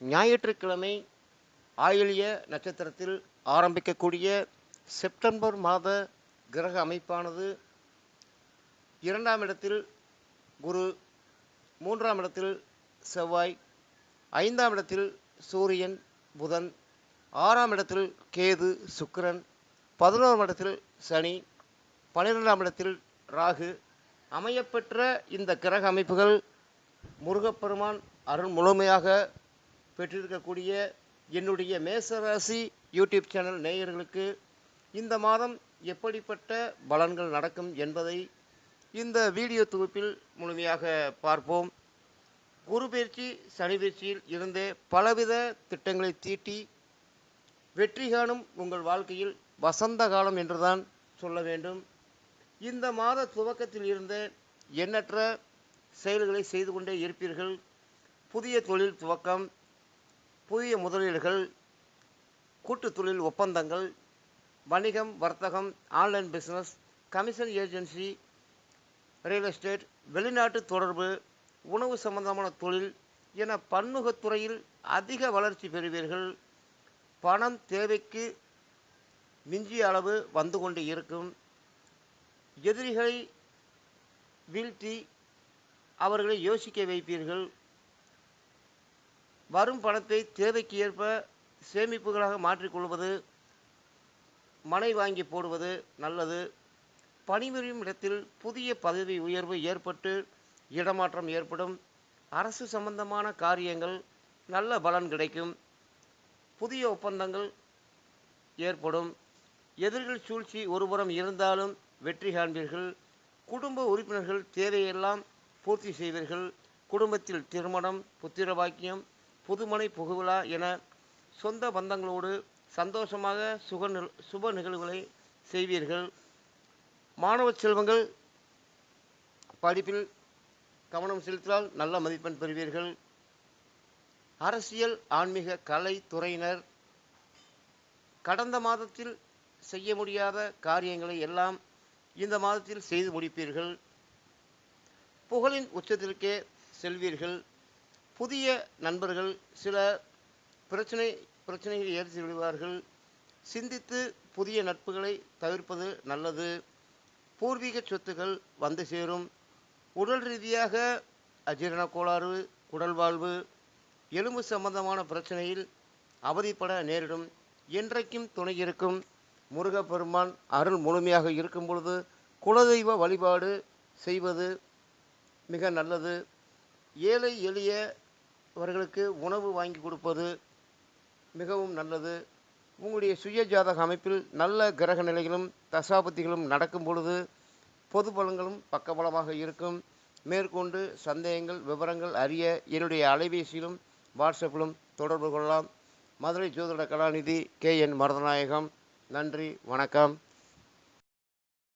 ஞாயிற்றுக்கிழமை ஆயிலிய நட்சத்திரத்தில் ஆரம்பிக்கக்கூடிய செப்டம்பர் மாத கிரக அமைப்பானது இரண்டாம் இடத்தில் குரு மூன்றாம் இடத்தில் செவ்வாய் ஐந்தாம் இடத்தில் சூரியன் புதன் ஆறாம் இடத்தில் கேது சுக்கிரன் பதினோராம் இடத்தில் சனி பன்னிரெண்டாம் இடத்தில் ராகு. அமையப்பெற்ற இந்த கிரக அமைப்புகள் முருகப்பெருமான் அருள் முழுமையாக பெற்றிருக்கக்கூடிய என்னுடைய மேசராசி யூடியூப் சேனல் நேயர்களுக்கு இந்த மாதம் எப்படிப்பட்ட பலன்கள் நடக்கும் என்பதை இந்த வீடியோ தொகுப்பில் முழுமையாக பார்ப்போம். குரு பயிற்சி சனி பயிற்சியில் இருந்தே பலவித திட்டங்களை தீட்டி வெற்றி காணும் உங்கள் வாழ்க்கையில் வசந்த காலம் என்றுதான் சொல்ல வேண்டும். இந்த மாத துவக்கத்தில் இருந்த எண்ணற்ற செயல்களை செய்து கொண்டே இருப்பீர்கள். புதிய தொழில் துவக்கம் புதிய முதலீடுகள் கூட்டு தொழில் ஒப்பந்தங்கள் வணிகம் வர்த்தகம் online business commission agency real estate வெளிநாட்டு தொடர்பு உணவு சம்பந்தமான தொழில் என பன்முகத்துறையில் அதிக வளர்ச்சி பெறுவீர்கள். பணம் தேவைக்கு மிஞ்சிய அளவு வந்து கொண்டு இருக்கும். எதிரிகளை வீழ்த்தி அவர்களை யோசிக்க வைப்பீர்கள். வரும் பணத்தை தேவைக்கு ஏற்ப சேமிப்புகளாக மாற்றிக்கொள்வது மனை வாங்கி போடுவது நல்லது. பணிபுரியும் இடத்தில் புதிய பதவி உயர்வு ஏற்பட்டு இடமாற்றம் ஏற்படும். அரசு சம்பந்தமான காரியங்கள் நல்ல பலன் கிடைக்கும். புதிய ஒப்பந்தங்கள் ஏற்படும். எதிர்கள் சூழ்ச்சி ஒருபுறம் இருந்தாலும் வெற்றி காண்பீர்கள். குடும்ப உறுப்பினர்கள் தேவையெல்லாம் பூர்த்தி செய்வீர்கள். குடும்பத்தில் திருமணம் புத்திர பாக்கியம் புதுமனை புகுவிழா என சொந்த பந்தங்களோடு சந்தோஷமாக சுக சுப நிகழ்வுகளை செய்வீர்கள். மாணவ செல்வங்கள் படிப்பில் கவனம் செலுத்தினால் நல்ல மதிப்பெண் பெறுவீர்கள். அரசியல் ஆன்மீக கலை துறையினர் கடந்த மாதத்தில் செய்ய முடியாத காரியங்களை எல்லாம் இந்த மாதத்தில் செய்து முடிப்பீர்கள். புகழின் உச்சத்திற்கே செல்வீர்கள். புதிய நண்பர்கள் சில பிரச்சனை பிரச்சனைகளை ஏற்றி விடுவார்கள். சிந்தித்து புதிய நட்புகளை தவிர்ப்பது நல்லது. பூர்வீக சொத்துக்கள் வந்து சேரும். உடல் ரீதியாக அஜீரண கோளாறு குடல்வாழ்வு எலும்பு சம்பந்தமான பிரச்சனையில் அவதிப்பட நேரிடும். என்றைக்கும் துணை இருக்கும். முருகப்பெருமான் அருள் முழுமையாக இருக்கும் பொழுது குலதெய்வ வழிபாடு செய்வது மிக நல்லது. ஏழை எளிய அவர்களுக்கு உணவு வாங்கி கொடுப்பது மிகவும் நல்லது. உங்களுடைய சுய ஜாதக அமைப்பில் நல்ல கிரக நிலைகளும் தசாபத்திகளும் நடக்கும் பொழுது பொது பலன்களும் பக்கபலமாக இருக்கும். மேற்கொண்டு சந்தேகங்கள் விவரங்கள் அறிய என்னுடைய அலைபேசியிலும் வாட்ஸ்அப்பிலும் தொடர்பு கொள்ளலாம். மதுரை ஜோதிட கலாநிதி கே என் மருதநாயகம். நன்றி வணக்கம்.